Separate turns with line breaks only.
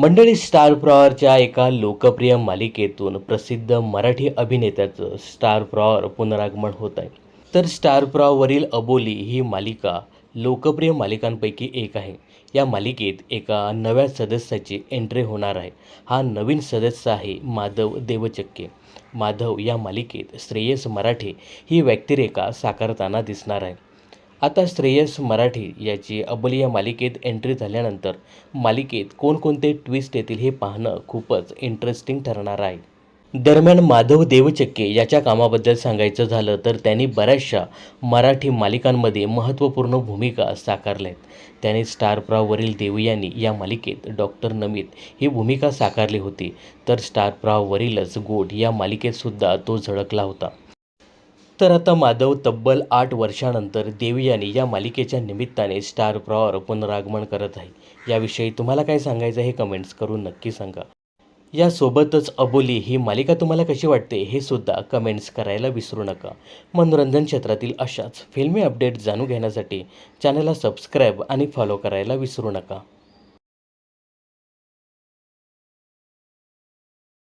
मंडळी स्टार प्रॉवरच्या एका लोकप्रिय मालिकेतून प्रसिद्ध मराठी अभिनेत्याचं स्टार प्रॉवर पुनरागमन होत आहे. तर स्टार प्रॉवरील अबोली ही मालिका लोकप्रिय मालिकांपैकी एक आहे. या मालिकेत एका नव्या सदस्याची एंट्री होणार आहे. हा नवीन सदस्य आहे माधव देवचक्के. माधव या मालिकेत श्रेयस मराठे ही व्यक्तिरेखा साकारताना दिसणार आहे. आता श्रेयस मराठी याची अबोली या मालिकेत एंट्री झाल्यानंतर मालिकेत कोणकोणते ट्विस्ट येतील हे पाहणं खूपच इंटरेस्टिंग ठरणार आहे. दरम्यान माधव देवचक्के याच्या कामाबद्दल सांगायचं झालं तर त्यांनी बऱ्याचशा मराठी मालिकांमध्ये महत्त्वपूर्ण भूमिका साकारल्या आहेत त्याने स्टारप्रावरील देवयानी या मालिकेत डॉक्टर नमित ही भूमिका साकारली होती. तर स्टार गोट गोड या मालिकेतसुद्धा तो झळकला होता. तर आता माधव तब्बल आठ वर्षानंतर देवयानी या मालिकेच्या निमित्ताने स्टार प्रॉवर पुनरागमन करत आहे. याविषयी तुम्हाला काय सांगायचं हे कमेंट्स करून नक्की सांगा. यासोबतच अबोली ही मालिका तुम्हाला कशी वाटते हे सुद्धा कमेंट्स करायला विसरू नका. मनोरंजन क्षेत्रातील अशाच फिल्मी अपडेट जाणून घेण्यासाठी चॅनलला सबस्क्राईब आणि फॉलो करायला विसरू नका.